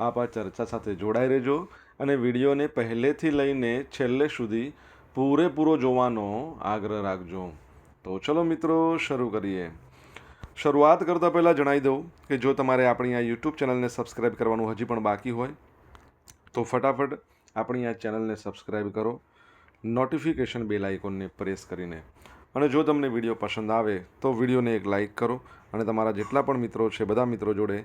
આપ આ ચર્ચા સાથે જોડાઈ રહેજો અને વિડીયોને પહેલેથી લઈને છેલ્લે સુધી પૂરેપૂરો જોવાનો આગ્રહ રાખજો. તો ચલો મિત્રો, શરૂ કરીએ. શરૂઆત કરતાં પહેલાં જણાવી દઉં કે જો તમારે આપણી આ યુટ્યુબ ચેનલને સબસ્ક્રાઈબ કરવાનું હજી પણ બાકી હોય, તો ફટાફટ આપણી આ ચેનલને સબસ્ક્રાઈબ કરો, નોટિફિકેશન બેલ આઇકોનને પ્રેસ કરીને. અને જો તમને વીડિયો પસંદ આવે, તો વિડીયોને એક લાઇક કરો અને તમારા જેટલા પણ મિત્રો છે, બધા મિત્રો જોડે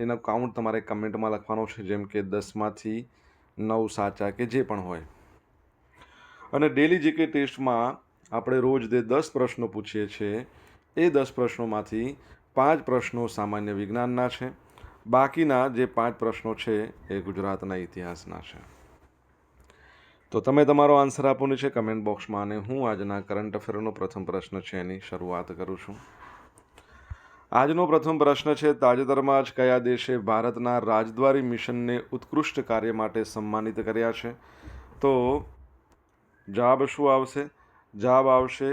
એનો કાઉન્ટ તમારે કમેન્ટમાં લખવાનો છે, જેમ કે દસમાંથી નવ સાચા કે જે પણ હોય. અને ડેલી જીકે ટેસ્ટમાં આપણે રોજ જે દસ પ્રશ્નો પૂછીએ છીએ, એ દસ પ્રશ્નોમાંથી પાંચ પ્રશ્નો સામાન્ય વિજ્ઞાનના છે. બાકીના જે પાંચ પ્રશ્નો છે, એ ગુજરાતના ઇતિહાસના છે. તો તમે તમારો આન્સર આપવાનું છે કમેન્ટ બોક્સમાં અને હું આજના કરંટ અફેરનો પ્રથમ પ્રશ્ન છે એની શરૂઆત કરું છું. આજનો પ્રથમ પ્રશ્ન છે, તાજેતરમાં જ કયા દેશે ભારતના રાજદ્વારી મિશનને ઉત્કૃષ્ટ કાર્ય માટે સન્માનિત કર્યા છે? તો જવાબ શું આવશે? જવાબ આવશે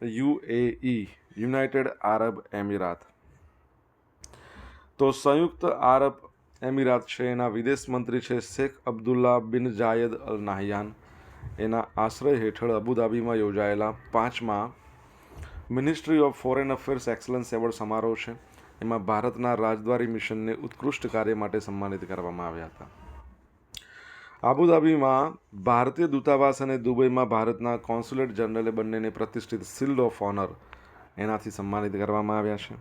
યુએઈ, યુનાઇટેડ આરબ એમિરાત. તો સંયુક્ત આરબ એમિરાત છે, એના વિદેશ મંત્રી છે શેખ અબ્દુલ્લા બિન જાયદ અલ નાહયાન એના આશ્રય હેઠળ અબુધાબીમાં યોજાયેલા પાંચમા ministry of foreign affairs excellence award સમારોહ છે. એમાં ભારતના રાજદ્વારી મિશનને ઉત્કૃષ્ટ કાર્ય માટે સન્માનિત કરવામાં આવ્યા હતા. આબુધાબીમાં ભારતીય દૂતાવાસ અને દુબઈમાં ભારતના કોન્સ્યુલેટ જનરલે બંનેને પ્રતિષ્ઠિત સિલ્ડ ઓફ ઓનર એનાથી સન્માનિત કરવામાં આવ્યા છે.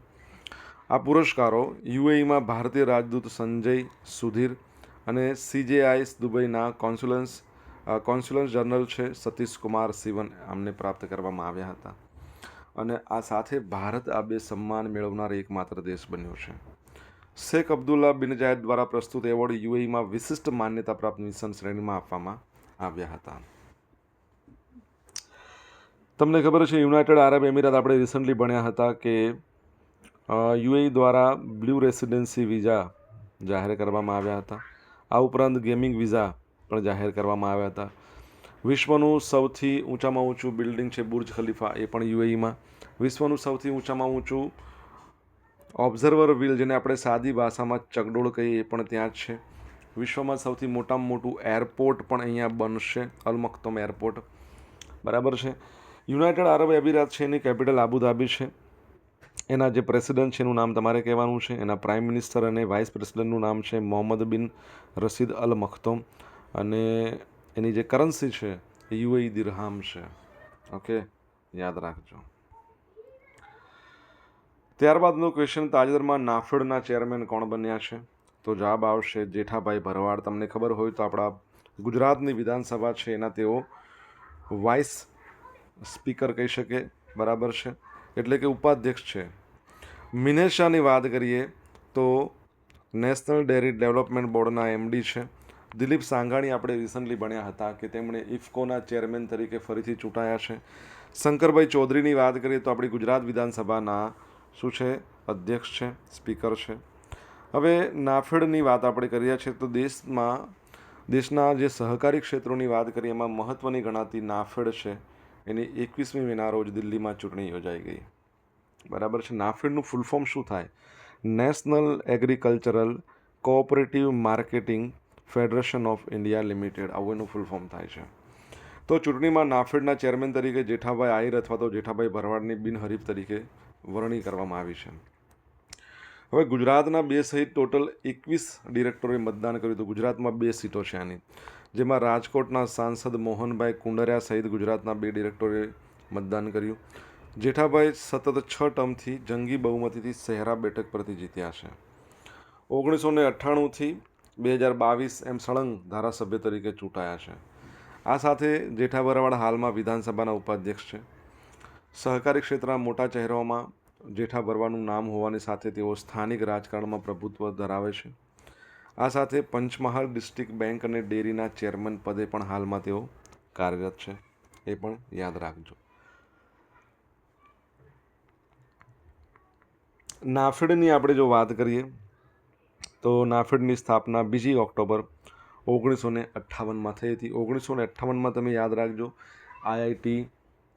આ પુરસ્કારો યુએઈમાં ભારતીય રાજદૂત સંજય સુધીર અને સીજેઆઈસ દુબઈના કોન્સ્યુલન્સ કોન્સ્યુલન્સ જનરલ છે સતીશ કુમાર સિવન આમને પ્રાપ્ત કરવામાં આવ્યા હતા. અને આ સાથે ભારત આ બે સન્માન મેળવનાર એકમાત્ર દેશ બન્યો છે. શેખ અબ્દુલ્લા બિન જાયદ દ્વારા પ્રસ્તુત એવોર્ડ યુએઈમાં વિશિષ્ટ માન્યતા પ્રાપ્ત મિશન શ્રેણીમાં આપવામાં આવ્યા હતા. તમને ખબર છે, યુનાઇટેડ આરબ એમિરાત આપણે રિસન્ટલી ભણ્યા હતા કે યુએઈ દ્વારા બ્લુ રેસિડેન્સી વિઝા જાહેર કરવામાં આવ્યા હતા. આ ઉપરાંત ગેમિંગ વિઝા પણ જાહેર કરવામાં આવ્યા હતા. વિશ્વનું સૌથી ઊંચામાં ઊંચું બિલ્ડિંગ છે બુર્જ ખલીફા, એ પણ યુએઈમાં. વિશ્વનું સૌથી ઊંચામાં ઊંચું ઓબ્ઝર્વર વ્હીલ, જેને આપણે સાદી ભાષામાં ચગડોળ કહીએ, એ પણ ત્યાં જ છે. વિશ્વમાં સૌથી મોટામાં મોટું એરપોર્ટ પણ અહીંયા બનશે, અલ એરપોર્ટ. બરાબર છે. યુનાઇટેડ આરબ એમિરાત છે એની કેપિટલ આબુધાબી છે. એના જે પ્રેસિડન્ટ છે એનું નામ તમારે કહેવાનું છે. એના પ્રાઇમ મિનિસ્ટર અને વાઇસ પ્રેસિડન્ટનું નામ છે મોહમ્મદ બિન રસીદ અલ મખતોમ અને એની જે કરન્સી છે, એ યુએઈ દિરહામ છે. ઓકે? યાદ રાખજો. ત્યારબાદનો ક્વેશ્ચન તાજેતરમાં નાફેડના ચેરમેન કોણ બન્યા છે? તો જવાબ આવશે જેઠાભાઈ ભરવાડ. તમને ખબર હોય તો આપણા ગુજરાતની વિધાનસભા છે, એના તેઓ વાઇસ સ્પીકર કહી શકે. બરાબર છે? એટલે કે ઉપાધ્યક્ષ છે. મિનેશાની વાત કરીએ તો નેશનલ ડેરી ડેવલપમેન્ટ બોર્ડના એમડી છે. દિલીપ સાંઘાણી આપણે રિસન્ટલી ભણ્યા હતા કે તેમણે ઇફકોના ચેરમેન તરીકે ફરીથી ચૂંટાયા છે. શંકરભાઈ ચૌધરીની વાત કરીએ તો આપણી ગુજરાત વિધાનસભાના શું છે? અધ્યક્ષ છે, સ્પીકર છે. હવે નાફેડની વાત આપણે કરીએ છીએ તો દેશમાં, દેશના જે સહકારી ક્ષેત્રોની વાત કરીએ એમાં મહત્ત્વની ગણાતી નાફેડ છે. એની એકવીસમી મેના રોજ દિલ્હીમાં ચૂંટણી યોજાઈ ગઈ. બરાબર છે? નાફેડનું ફૂલ ફોર્મ શું થાય? National agricultural cooperative marketing federation of India limited, આવું એનું ફૂલ ફોર્મ થાય છે. તો ચૂંટણીમાં નાફેડના ચેરમેન તરીકે જેઠાભાઈ આહિર અથવા તો જેઠાભાઈ ભરવાડની બિનહરીફ તરીકે વરણી કરવામાં આવી છે. હવે ગુજરાતના બે સહિત ટોટલ એકવીસ ડિરેક્ટરોએ મતદાન કર્યું. હતું ગુજરાતમાં બે સીટો છે આની. જેમાં રાજકોટના સાંસદ મોહનભાઈ કુંડરિયા સહિત ગુજરાતના બે ડિરેક્ટરોએ મતદાન કર્યું. જેઠાભાઈ સતત છ ટર્મથી જંગી બહુમતીથી સહેરા બેઠક પરથી જીત્યા છે. ઓગણીસો ને અઠ્ઠાણુંથી બે હજાર બાવીસ એમ સળંગ ધારાસભ્ય તરીકે ચૂંટાયા છે. આ સાથે જેઠા બરાવાડ હાલમાં વિધાનસભાના ઉપાધ્યક્ષ છે. સહકારી ક્ષેત્રના મોટા ચહેરાઓમાં જેઠા ભરવાનું નામ હોવાની સાથે તેઓ સ્થાનિક રાજકારણમાં પ્રભુત્વ ધરાવે છે. આ સાથે પંચમહાલ ડિસ્ટ્રિક્ટ બેંક અને ડેરીના ચેરમેન પદે પણ હાલમાં તેઓ કાર્યરત છે. એ પણ યાદ રાખજો. નાફેડની આપણે જો વાત કરીએ તો નાફેડની સ્થાપના બીજી ઓક્ટોબર ઓગણીસો ને અઠ્ઠાવનમાં થઈ હતી. ઓગણીસો ને અઠ્ઠાવનમાં તમે યાદ રાખજો આઈઆઈટી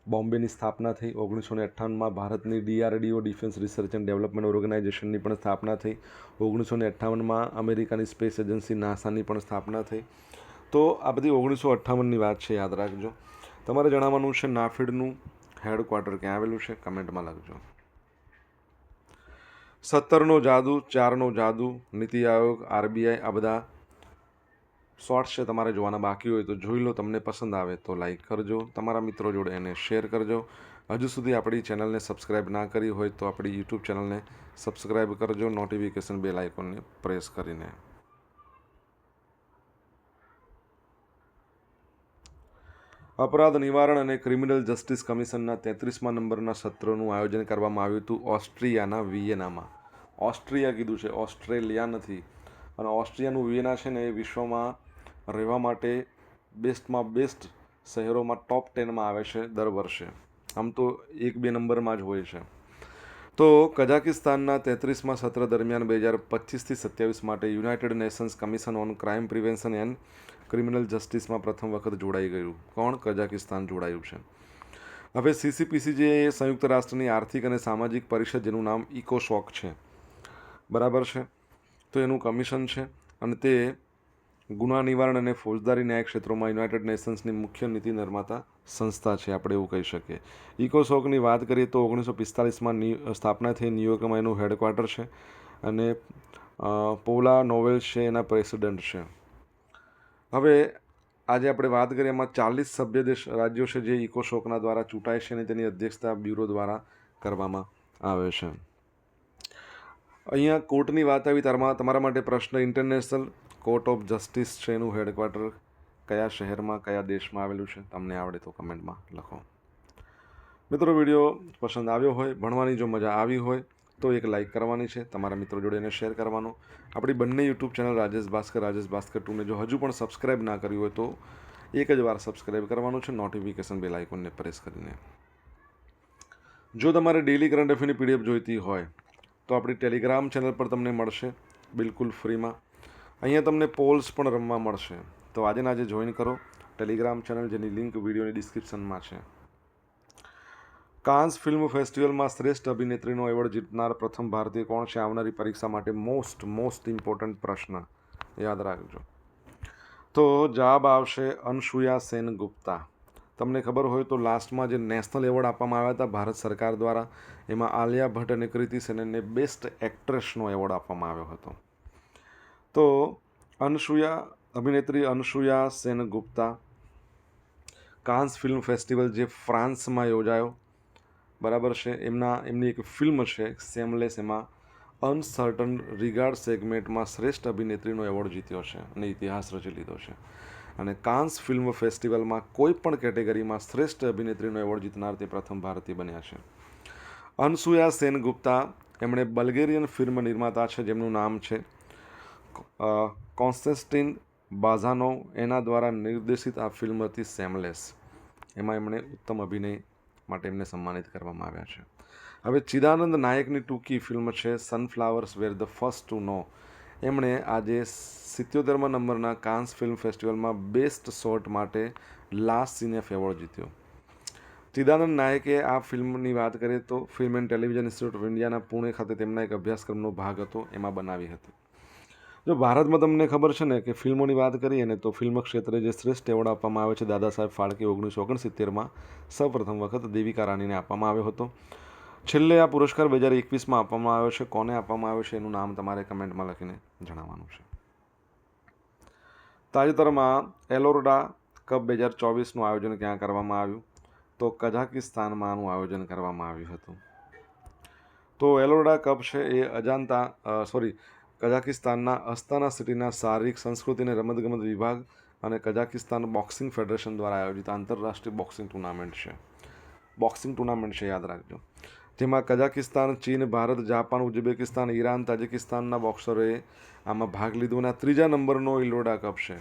બોમ્બેની સ્થાપના થઈ. ઓગણીસો ને અઠ્ઠાવનમાં ભારતની DRDO defence research and development ઓર્ગેનાઇઝેશનની પણ સ્થાપના થઈ. ઓગણીસો ને અઠ્ઠાવનમાં અમેરિકાની સ્પેસ એજન્સી નાસાની પણ સ્થાપના થઈ. તો આ બધી ઓગણીસો અઠ્ઠાવનની વાત છે, યાદ રાખજો. તમારે જણાવવાનું છે, નાફેડનું હેડક્વાર્ટર ક્યાં આવેલું છે? કમેન્ટમાં લખજો. સત્તરનો જાદુ, ચારનો જાદુ, નીતિ આયોગ, આરબીઆઈ, આ બધા શોર્ટ્સ છે તમારે જોવાના બાકી હોય તો જોઈ લો, તમને પસંદ આવે તો લાઈક કરજો. તમારા મિત્રો જોડે એને શેર કરજો. હજુ સુધી આપણી ચેનલને સબસ્ક્રાઈબ ના કરી હોય તો આપણી યુટ્યુબ ચેનલને સબસ્ક્રાઈબ કરજો. નોટિફિકેશન બેલ આઇકોનને પ્રેસ કરીને. અપરાધ નિવારણ અને ક્રિમિનલ જસ્ટિસ કમિશનના તેત્રીસમાં નંબરના સત્રનું આયોજન કરવામાં આવ્યું હતું ઓસ્ટ્રિયાના વિયેનામાં. ઓસ્ટ્રિયા કીધું છે, ઓસ્ટ્રેલિયા નથી. અને ઓસ્ટ્રિયાનું વિયેના છે ને એ વિશ્વમાં રહેવા માટે બેસ્ટમાં બેસ્ટ શહેરોમાં ટોપ ટેનમાં આવે છે દર વર્ષે. આમ તો એક બે નંબરમાં જ હોય છે. તો કઝાકિસ્તાનના તેત્રીસમાં સત્ર દરમિયાન બે હજાર પચીસથી સત્યાવીસ માટે United Nations commission on crime prevention and criminal જસ્ટિસમાં પ્રથમ વખત જોડાઈ ગયું. કોણ? કઝાકિસ્તાન જોડાયું છે. હવે સીસીપીસી જે સંયુક્ત રાષ્ટ્રની આર્થિક અને સામાજિક પરિષદ, જેનું નામ ઇકોશોક છે. બરાબર છે? તો એનું કમિશન છે અને તે ગુના નિવારણ અને ફોજદારી ન્યાય ક્ષેત્રોમાં યુનાઇટેડ નેશન્સની મુખ્ય નીતિ નિર્માતા સંસ્થા છે, આપણે એવું કહી શકીએ. ઇકોસોકની વાત કરીએ તો ઓગણીસો પિસ્તાલીસમાં સ્થાપના થઈ ન્યુયોર્કમાં એનું હેડક્વાર્ટર છે અને પોલા નોવેલ છે, એના પ્રેસિડેન્ટ છે. હવે આજે આપણે વાત કરીએ એમાં ચાલીસ સભ્ય દેશ, રાજ્યો છે જે ઇકોશોકના દ્વારા ચૂંટાય છે અને તેની અધ્યક્ષતા બ્યુરો દ્વારા કરવામાં આવે છે. અહીંયા કોર્ટની વાત આવી, તારમાં, તમારા માટે પ્રશ્ન, ઇન્ટરનેશનલ કોર્ટ ઓફ જસ્ટિસ છે એનું હેડક્વાર્ટર કયા શહેરમાં, કયા દેશમાં આવેલું છે? તમને આવડે તો કમેન્ટમાં લખો. મિત્રો, વીડિયો પસંદ આવ્યો હોય, ભણવાની જો મજા આવી હોય, તો એક લાઇક કરવાની છે, તમારા મિત્રો જોડે એને શેર કરવાનો. આપણી બંને યુટ્યુબ ચેનલ રાજેશ ભાસ્કર રાજેશ ભાસ્કર ટુને જો હજુ પણ સબસ્ક્રાઇબ ના કર્યું હોય તો એક જ વાર સબસ્ક્રાઇબ કરવાનું છે નોટિફિકેશન બેલ આઇકોનને પ્રેસ કરીને. જો તમારે ડેલી કરંટ અફેરની પીડીએફ જોઈતી હોય, તો આપણી ટેલિગ્રામ ચેનલ પર તમને મળશે, બિલકુલ ફ્રીમાં અહીંયા તમને પોલ્સ પણ રમવા મળશે. તો આજે આજે જોઈન કરો. ટેલિગ્રામ ચેનલ જેની લિંક વિડીયોની ડિસ્ક્રિપ્શનમાં છે. કાન્સ ફિલ્મ ફેસ્ટિવલમાં શ્રેષ્ઠ અભિનેત્રીનો એવોર્ડ જીતનાર પ્રથમ ભારતીય કોણ છે? આવનારી પરીક્ષા માટે મોસ્ટ મોસ્ટ ઇમ્પોર્ટન્ટ પ્રશ્ન. યાદ રાખજો. તો જવાબ આવશે અનસુયા સેન ગુપ્તા તમને ખબર હોય તો લાસ્ટમાં જે નેશનલ એવોર્ડ આપવામાં આવ્યા હતા ભારત સરકાર દ્વારા, એમાં આલિયા ભટ્ટ અને કૃતિ સેનને બેસ્ટ એક્ટ્રેસનો એવોર્ડ આપવામાં આવ્યો હતો. તો અનસુયા, અભિનેત્રી Anasuya Sengupta Cannes film festival જે ફ્રાન્સમાં યોજાયો, બરાબર છે, એમના, એમની એક ફિલ્મ છે, સેમલેસ, એમાં અનસર્ટન રિગાર્ડ સેગમેન્ટમાં શ્રેષ્ઠ અભિનેત્રીનો એવોર્ડ જીત્યો છે અને ઇતિહાસ રચી લીધો છે. અને કાન્સ ફિલ્મ ફેસ્ટિવલમાં કોઈ પણ કેટેગરીમાં શ્રેષ્ઠ અભિનેત્રીનો એવોર્ડ જીતનાર તે પ્રથમ ભારતીય બન્યા છે. અનસુયા સેન ગુપ્તા એમણે બલ્ગેરિયન ફિલ્મ નિર્માતા છે, જેમનું નામ છે કોન્સ્ટેન્ટિન બાઝાનો એના દ્વારા નિર્દેશિત આ ફિલ્મ હતી સેમલેસ. એમાં એમણે ઉત્તમ અભિનય માટે એમને સન્માનિત કરવામાં આવ્યા છે. હવે ચિદાનંદ નાયકની ટૂંકી ફિલ્મ છે sunflowers were the first to know એમણે આજે સિત્યોતેરમા નંબરના કાન્સ ફિલ્મ ફેસ્ટિવલમાં બેસ્ટ શોર્ટ માટે લાસ્ટ સિનેફ એવોર્ડ જીત્યો. ચિદાનંદ નાયકે આ ફિલ્મની વાત કરીએ તો film and television institute of ઇન્ડિયાના પુણે ખાતે તેમના એક અભ્યાસક્રમનો ભાગ હતો. એમાં બનાવી હતી. જો ભારતમાં તમને ખબર છે ને કે ફિલ્મોની વાત કરીએ ને તો ફિલ્મ ક્ષેત્રે જે શ્રેષ્ઠ એવોર્ડ આપવામાં આવે છે દાદા સાહેબ ફાળકે ઓગણીસો ઓગણસિત્તેરમાં સૌપ્રથમ વખત દેવિકા રાણીને આપવામાં આવ્યો હતો. છેલ્લે આ પુરસ્કાર બે હજાર એકવીસમાં આપવામાં આવ્યો છે. કોને આપવામાં આવ્યો છે એનું નામ તમારે કમેન્ટમાં લખીને જણાવવાનું છે. તાજેતરમાં એલોરડા કપ બે હજાર ચોવીસનું આયોજન ક્યાં કરવામાં આવ્યું? તો કઝાકિસ્તાનમાં આનું આયોજન કરવામાં આવ્યું હતું. તો એલોરડા કપ છે એ અજાનતા સોરી કઝાકિસ્તાનના અસ્તાના સિટીના શારીરિક, સંસ્કૃતિ અને રમતગમત વિભાગ અને કઝાકિસ્તાન બોક્સિંગ ફેડરેશન દ્વારા આયોજિત આંતરરાષ્ટ્રીય બોક્સિંગ ટુર્નામેન્ટ છે. બોક્સિંગ ટુર્નામેન્ટ છે, યાદ રાખજો. જેમાં કઝાકિસ્તાન, ચીન, ભારત, જાપાન, ઉઝબેકિસ્તાન, ઈરાન, તાજિકિસ્તાનના બોક્સરોએ આમાં ભાગ લીધો અને ત્રીજા નંબરનો ઇલોડા કપ છે.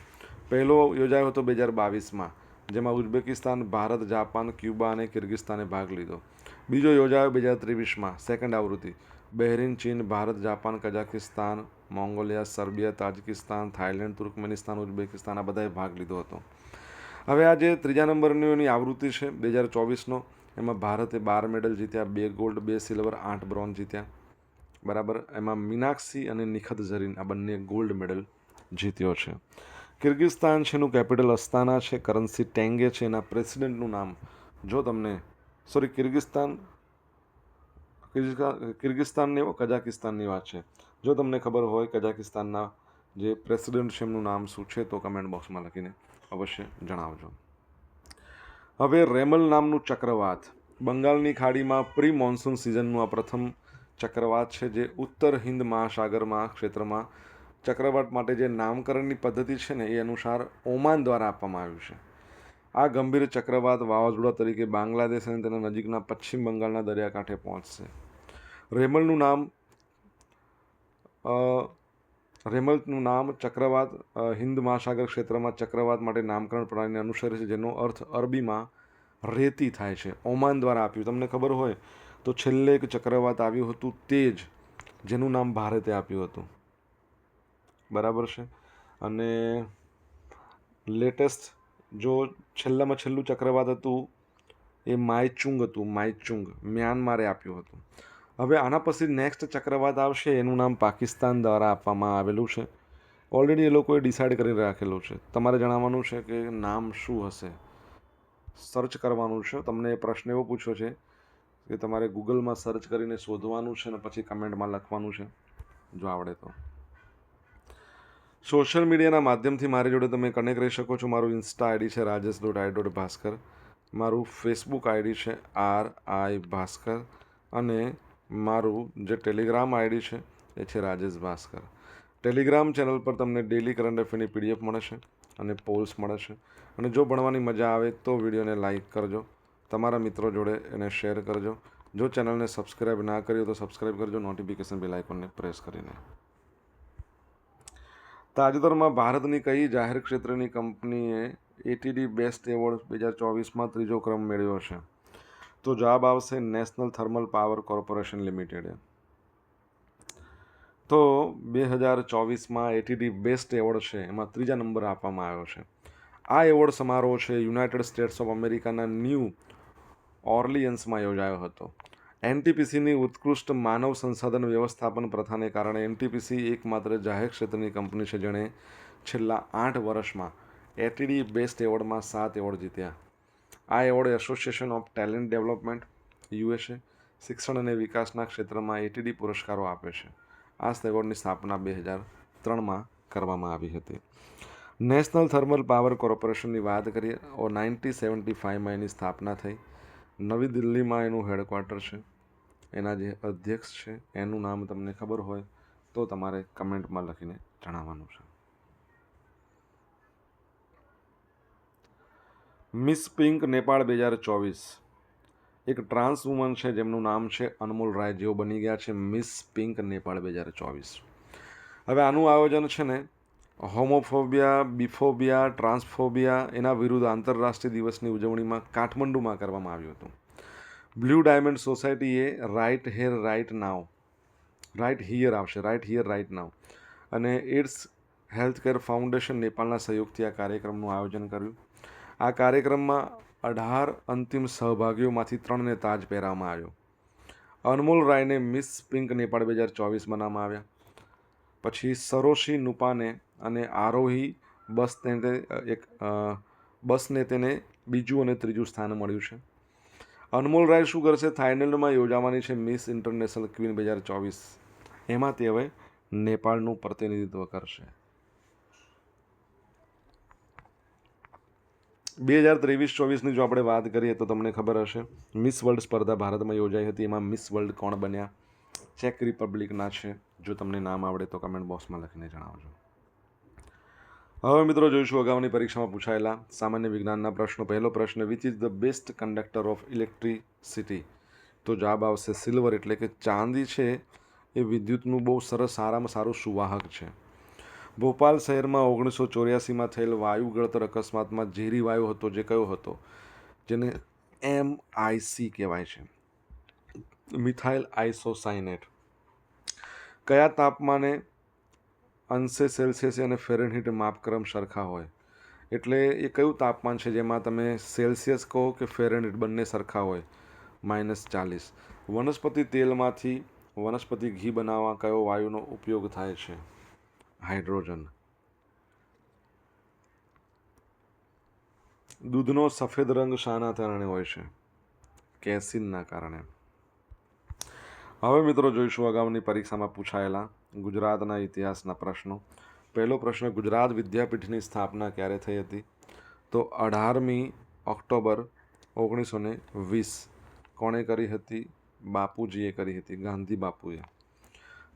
પહેલો યોજાયો હતો બે હજાર બાવીસમાં, જેમાં ઉઝબેકિસ્તાન, ભારત, જાપાન, ક્યુબા અને કિર્ગિસ્તાને ભાગ લીધો. બીજો યોજાયો બે હજાર ત્રેવીસમાં, સેકન્ડ આવૃત્તિ. બહેરીન, ચીન, Bharat, Japan Kazakhstan Mongolia, Serbia, Tajikistan, Thailand, Turkmenistan, Uzbekistan આ બધાએ ભાગ લીધો હતો. હવે આ જે ત્રીજા નંબરની આવૃત્તિ છે, બે હજાર ચોવીસનો, એમાં ભારતે બાર મેડલ જીત્યા, બે ગોલ્ડ, બે સિલ્વર, આઠ બ્રોન્ઝ જીત્યા. બરાબર? એમાં મીનાક્ષી અને નિખત ઝરીન આ બંને ગોલ્ડ મેડલ જીત્યો છે. કિર્ગિસ્તાન છે, એનું કેપિટલ અસ્તાના છે, કરન્સી ટેંગે છે, એના પ્રેસિડેન્ટનું નામ જો તમને, સોરી કિર્ગિસ્તાન કિર્ગિસ્તાનની કઝાકિસ્તાનની વાત છે. જો તમને ખબર હોય કઝાકિસ્તાનના જે પ્રેસિડેન્ટ છે એમનું નામ શું છે તો કમેન્ટ બોક્સમાં લખીને અવશ્ય જણાવજો. હવે રેમલ નામનું ચક્રવાત. બંગાળની ખાડીમાં પ્રી મોન્સૂન સિઝનનું આ પ્રથમ ચક્રવાત છે જે ઉત્તર હિન્દ મહાસાગરમાં, ક્ષેત્રમાં ચક્રવાત માટે જે નામકરણની પદ્ધતિ છે ને એ અનુસાર ઓમાન દ્વારા આપવામાં આવ્યું છે. આ ગંભીર ચક્રવાત વાવાઝોડા તરીકે બાંગ્લાદેશ અને તેના નજીકના પશ્ચિમ બંગાળના દરિયાકાંઠે પહોંચશે. રેમલનું નામ રેમલનું નામ ચક્રવાત હિન્દ મહાસાગર ક્ષેત્રમાં ચક્રવાત માટે નામકરણ પ્રણાલીને અનુસરે છે, જેનો અર્થ અરબીમાં રેતી થાય છે. ઓમાન દ્વારા આપ્યું. તમને ખબર હોય તો છેલ્લે એક ચક્રવાત આવ્યું હતું તેજ, જેનું નામ ભારતે આપ્યું હતું. બરાબર છે? અને લેટેસ્ટ જો છેલ્લામાં છેલ્લું ચક્રવાત હતું, એ માયચુંગ હતું માયચુંગ મ્યાનમારે આપ્યું હતું. હવે આના પછી નેક્સ્ટ ચક્રવાત આવશે, એનું નામ પાકિસ્તાન દ્વારા આપવામાં આવેલું છે. ઓલરેડી એ લોકોએ ડિસાઇડ કરીને રાખેલું છે. તમારે જણાવવાનું છે કે નામ શું હશે? સર્ચ કરવાનું છે. તમને એ પ્રશ્ન એવો પૂછ્યો છે કે તમારે ગૂગલમાં સર્ચ કરીને શોધવાનું છે અને પછી કમેન્ટમાં લખવાનું છે. જો આવડે તો. સોશિયલ મીડિયાના માધ્યમથી મારી જોડે તમે કનેક્ટ રહી શકો છો. મારું ઇન્સ્ટા આઈડી છે Rajesh dot I dot Bhaskar મારું ફેસબુક આઈડી છે આર આઈ ભાસ્કર અને મારું જે ટેલિગ્રામ આઈડી છે એ છે રાજેશ ભાસ્કર ટેલિગ્રામ ચેનલ પર તમને ડેલી કરંટ અફેરની પીડીએફ મળે છે અને પોલ્સ મળે છે. અને જો ભણવાની મજા આવે તો વિડીયોને લાઇક કરજો. તમારા મિત્રો જોડે એને શેર કરજો. જો ચેનલને સબસ્ક્રાઈબ ના કરી તો સબસ્ક્રાઈબ કરજો. નોટિફિકેશન બેલ આઇકોનને પ્રેસ કરીને. તાજેતરમાં ભારતની કઈ જાહેર ક્ષેત્રની કંપનીએ એટીડી બેસ્ટ એવોર્ડ બે હજાર ચોવીસમાં ત્રીજો ક્રમ મેળવ્યો છે? તો જવાબ આવશે નેશનલ થર્મલ પાવર કોર્પોરેશન લિમિટેડે. તો બે હજાર ચોવીસમાં એટીડી બેસ્ટ એવોર્ડ છે, એમાં ત્રીજા નંબર આપવામાં આવ્યો છે. આ એવોર્ડ સમારોહ છે યુનાઇટેડ સ્ટેટ્સ ઓફ અમેરિકાના ન્યૂ ઓર્લિયન્સમાં યોજાયો હતો. એનટીપીસીની ઉત્કૃષ્ટ માનવ સંસાધન વ્યવસ્થાપન પ્રથાને કારણે એનટીપીસી એકમાત્ર જાહેર ક્ષેત્રની કંપની છે. જેણે છેલ્લા આઠ વર્ષમાં એટીડી બેસ્ટ એવોર્ડમાં સાત એવોર્ડ જીત્યા. આ award association of talent development, USA, શિક્ષણ અને વિકાસના ક્ષેત્રમાં એટીડી પુરસ્કારો આપે છે. આ એવોર્ડની સ્થાપના બે હજાર ત્રણમાં કરવામાં આવી હતી. નેશનલ થર્મલ પાવર કોર્પોરેશનની વાત કરીએ, ઓ નાઇન્ટી સેવન્ટી ફાઇવમાં એની સ્થાપના થઈ. નવી દિલ્હીમાં એનું હેડક્વાર્ટર છે. એના જે અધ્યક્ષ છે, એનું નામ તમને ખબર હોય તો તમારે કમેન્ટમાં લખીને જણાવવાનું છે. મિસ પિંક નેપાળ બે હજાર ચોવીસ. એક ટ્રાન્સ વુમન છે, જેમનું નામ છે અનમોલ રાય. જેઓ બની ગયા છે મિસ પિંક નેપાળ બે હજાર ચોવીસ. હવે આનું આયોજન છે ને હોમોફોબિયા, બિફોબિયા, ટ્રાન્સફોબિયા એના વિરુદ્ધ આંતરરાષ્ટ્રીય દિવસની ઉજવણીમાં કાઠમંડુમાં કરવામાં આવ્યું હતું. Blue diamond સોસાયટીએ right here, right now right here આવશે, રાઇટ હિયર, રાઇટ નાવ અને એડ્સ હેલ્થ કેર ફાઉન્ડેશન નેપાળના સહયોગથી આ કાર્યક્રમનું આયોજન કર્યું. આ કાર્યક્રમમાં અઢાર અંતિમ સહભાગીઓમાંથી ત્રણને તાજ પહેરાવવામાં આવ્યો. અનમોલ રાયને મિસ પિંક નેપાળ બે હજાર ચોવીસ બનાવવામાં આવ્યા. પછી સરોશી નુપાને અને આરોહી બસ તેને એક બસને તેને બીજું અને ત્રીજું સ્થાન મળ્યું છે. અનમોલ રાય શું કરશે? થાઇલેન્ડમાં યોજાવાની છે મિસ ઇન્ટરનેશનલ ક્વીન બે હજાર ચોવીસ. એમાં તે હવે નેપાળનું પ્રતિનિધિત્વ કરશે. બે હજાર ત્રેવીસ ચોવીસની જો આપણે વાત કરીએ તો તમને ખબર હશે, મિસ વર્લ્ડ સ્પર્ધા ભારતમાં યોજાઈ હતી. એમાં મિસ વર્લ્ડ કોણ બન્યા? ચેક રિપબ્લિકના છે. જો તમને નામ આવડે તો કમેન્ટ બોક્સમાં લખીને જણાવજો. હવે મિત્રો જોઈશું અગાઉની પરીક્ષામાં પૂછાયેલા સામાન્ય વિજ્ઞાનના પ્રશ્નો. પહેલો પ્રશ્ન which is the best conductor of electricity તો જવાબ આવશે સિલ્વર એટલે કે ચાંદી છે એ વિદ્યુતનું બહુ સરસ, સારામાં સારું સુવાહક છે. ભોપાલ શહેરમાં ઓગણીસો ચોર્યાસીમાં થયેલ વાયુ ગળતર અકસ્માતમાં ઝેરી વાયુ હતો, જે કયો હતો? જેને એમ આઈસી કહેવાય છે. મિથાઇલ આઇસોસાઇનેટ કયા તાપમાને અંશે સેલ્સિયસ અને ફેરનહીટ માપક્રમ સરખા હોય. એટલે એ કયું તાપમાન છે જેમાં તમે સેલ્સિયસ કહો કે ફેરનહીટ બંને સરખા હોય? માઇનસ ચાલીસ. વનસ્પતિ તેલમાંથી વનસ્પતિ ઘી બનાવવા કયો વાયુનો ઉપયોગ થાય છે? હાઇડ્રોજન. દૂધનો સફેદ રંગ શાના કારણે હોય છે? કેસિનના કારણે. હવે મિત્રો જોઈશું અગાઉની પરીક્ષામાં પૂછાયેલા ગુજરાતના ઇતિહાસના પ્રશ્નો. પહેલો પ્રશ્ન, ગુજરાત વિદ્યાપીઠની સ્થાપના ક્યારે થઈ હતી? તો અઢારમી ઓક્ટોબર ઓગણીસો ને વીસ. કોણે કરી હતી? બાપુજીએ કરી હતી, ગાંધી બાપુએ.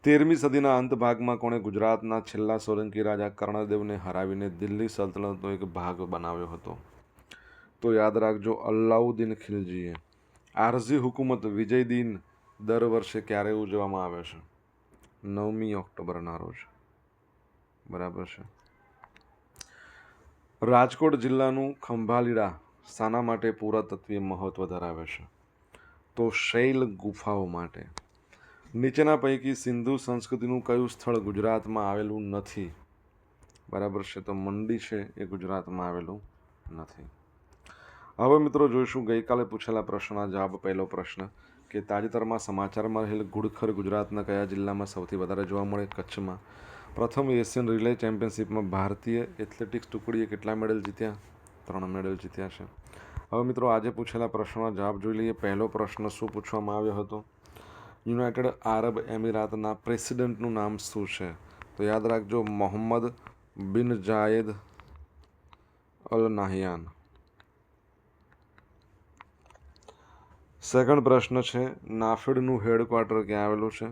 તેરમી સદીના અંત ભાગમાં કોણે ગુજરાતના છેલ્લા સોલંકી રાજા કર્ણદેવને હરાવીને દિલ્હી સલ્તનતનો એક ભાગ બનાવ્યો હતો? તો યાદ રાખજો, અલ્લાઉદ્દીન ખિલજીએ. આરઝી હુકુમત વિજય દિન દર વર્ષે ક્યારે ઉજવવામાં આવે છે? નવમી ઓક્ટોબરના રોજ. બરાબર છે. રાજકોટ જિલ્લાનું ખંભાલીડા શાના માટે પુરાતત્વીય મહત્વ ધરાવે છે. તો શૈલ ગુફાઓ માટે. નીચેના પૈકી સિંધુ સંસ્કૃતિનું કયું સ્થળ ગુજરાતમાં આવેલું નથી? બરાબર છે, તો મંડી છે એ ગુજરાતમાં આવેલું નથી. હવે મિત્રો જોઈશું, ગઈકાલે પૂછેલા પ્રશ્નના જવાબ પહેલો પ્રશ્ન. કે તાજેતરમાં સમાચારમાં રહેલ ગુડખર ગુજરાતના કયા જિલ્લામાં સૌથી વધારે જોવા મળે કચ્છમાં? પ્રથમ એશિયન રિલે ચેમ્પિયનશિપમાં ભારતીય એથ્લેટિક્સ ટુકડીએ કેટલા મેડલ જીત્યા? ત્રણ મેડલ જીત્યા છે. હવે મિત્રો આજે પૂછેલા પ્રશ્નોના જવાબ જોઈ લઈએ. પહેલો પ્રશ્ન શું પૂછવામાં આવ્યો હતો? યુનાઇટેડ આરબ એમિરાતના પ્રેસિડેન્ટનું નામ શું છે? તો યાદ રાખજો, મોહમ્મદ બિન જાયદ અલ નાહિયાન સેકન્ડ પ્રશ્ન છે, નાફેડનું હેડક્વાર્ટર ક્યાં આવેલું છે?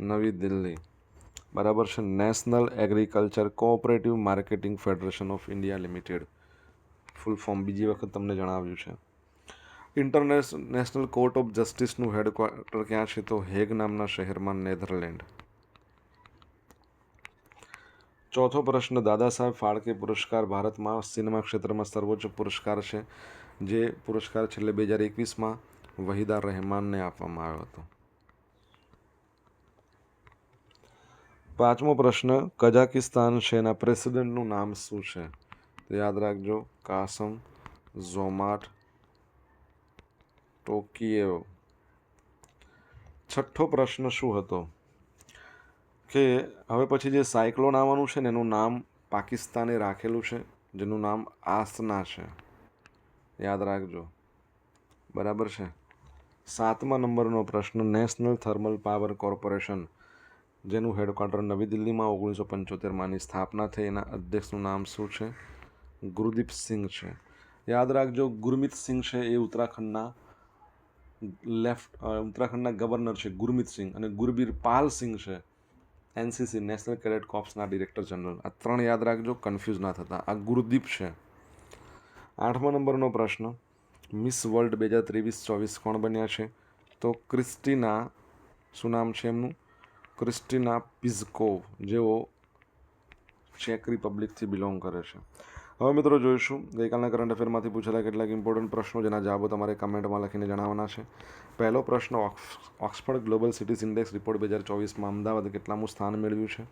નવી દિલ્હી. બરાબર છે national agriculture cooperative marketing federation of India limited full form બીજી વખત તમને જણાવ્યું છે. ઇન્ટરનેશ નેશનલ કોર્ટ ઓફ જસ્ટિસનું હેડક્વાર્ટર ક્યાં છે? તો હેગ નામના શહેરમાં નેધરલેન્ડ. ચોથો પ્રશ્ન, દાદા સાહેબ ફાળકે પુરસ્કાર ભારતમાં સિનેમા ક્ષેત્રમાં સર્વોચ્ચ પુરસ્કાર છે. જે પુરસ્કાર છેલ્લે બે હજાર એકવીસમાં વહીદા રહેમાનને આપવામાં આવ્યો હતો. પાંચમો પ્રશ્ન, કઝાકિસ્તાન છે પ્રેસિડેન્ટનું નામ શું છે? યાદ રાખજો, કાસમ ઝોમાટ ટોકિયો છઠ્ઠો પ્રશ્ન શું હતો? કે હવે પછી જે સાયક્લોન આવવાનું છે ને, એનું નામ પાકિસ્તાને રાખેલું છે, જેનું નામ આસના છે. યાદ રાખજો. બરાબર છે? સાતમા નંબરનો પ્રશ્ન, નેશનલ થર્મલ પાવર કોર્પોરેશન, જેનું હેડક્વાર્ટર નવી દિલ્હીમાં ઓગણીસો પંચોતેરમાંની સ્થાપના થઈ. એના અધ્યક્ષનું નામ શું છે? ગુરુદીપ સિંઘ છે. યાદ રાખજો, ગુરમીત સિંઘ છે એ ઉત્તરાખંડના લેફ્ટ ઉત્તરાખંડના ગવર્નર છે, ગુરમીત સિંઘ. અને ગુરબીર પાલ સિંઘ છે, એનસીસી, નેશનલ કેડેટ કોપ્સના ડિરેક્ટર જનરલ. આ ત્રણ યાદ રાખજો, કન્ફ્યુઝ ના થતા. આ ગુરદીપ છે. આઠમા નંબરનો પ્રશ્ન મિસ વર્લ્ડ બે હજાર ત્રેવીસ, ચોવીસ કોણ બન્યા છે? તો ક્રિસ્ટીના, શું નામ છે એમનું? ક્રિસ્ટીના પિઝકોવ જેઓ ચેક રિપબ્લિકથી બિલોંગ કરે છે. હવે મિત્રો જોઈશું, ગઈકાલના કરંટ અફેરમાંથી પૂછેલા કેટલાક ઇમ્પોર્ટન્ટ પ્રશ્નો જેના જવાબો તમારે કમેન્ટમાં લખીને જણાવવાના છે. પહેલો પ્રશ્ન Oxford global cities index report બે હજાર ચોવીસમાં અમદાવાદ કેટલામું સ્થાન મેળવ્યું છે?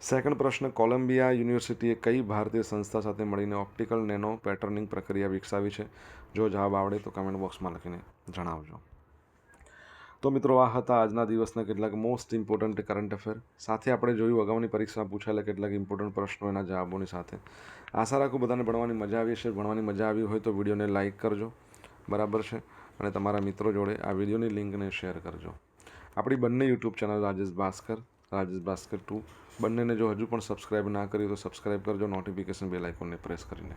સેકન્ડ પ્રશ્ન, કોલંબિયા યુનિવર્સિટીએ કઈ ભારતીય સંસ્થા સાથે મળીને ઓપ્ટિકલ નેનો પેટર્નિંગ પ્રક્રિયા વિકસાવી છે? જો જવાબ આવડે તો કમેન્ટ બોક્સમાં લખીને જણાવજો. તો મિત્રો, આ હતા આજના દિવસના કેટલાક મોસ્ટ ઇમ્પોર્ટન્ટ કરંટ અફેર સાથે આપણે જોયું, અગાઉની પરીક્ષામાં પૂછાયેલા કેટલાક ઇમ્પોર્ટન્ટ પ્રશ્નો એના જવાબોની સાથે. આશા રાખું બધાને ભણવાની મજા આવી છે ભણવાની મજા આવી હોય તો વિડીયોને લાઇક કરજો. બરાબર છે? અને તમારા મિત્રો જોડે આ વિડીયોની લિંકને શેર કરજો. આપણી બંને YouTube channel Rajesh Bhaskar Rajesh Bhaskar two. બંનેને જો હજુ પણ સબસ્ક્રાઇબ ના કર્યું તો સબસ્ક્રાઇબ કરજો નોટિફિકેશન બેલ આઇકોનને પ્રેસ કરીને.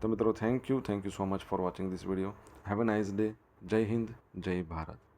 તો મિત્રો thank you thank you so much for watching this video have a nice day Jai Hind. Jai Bharat.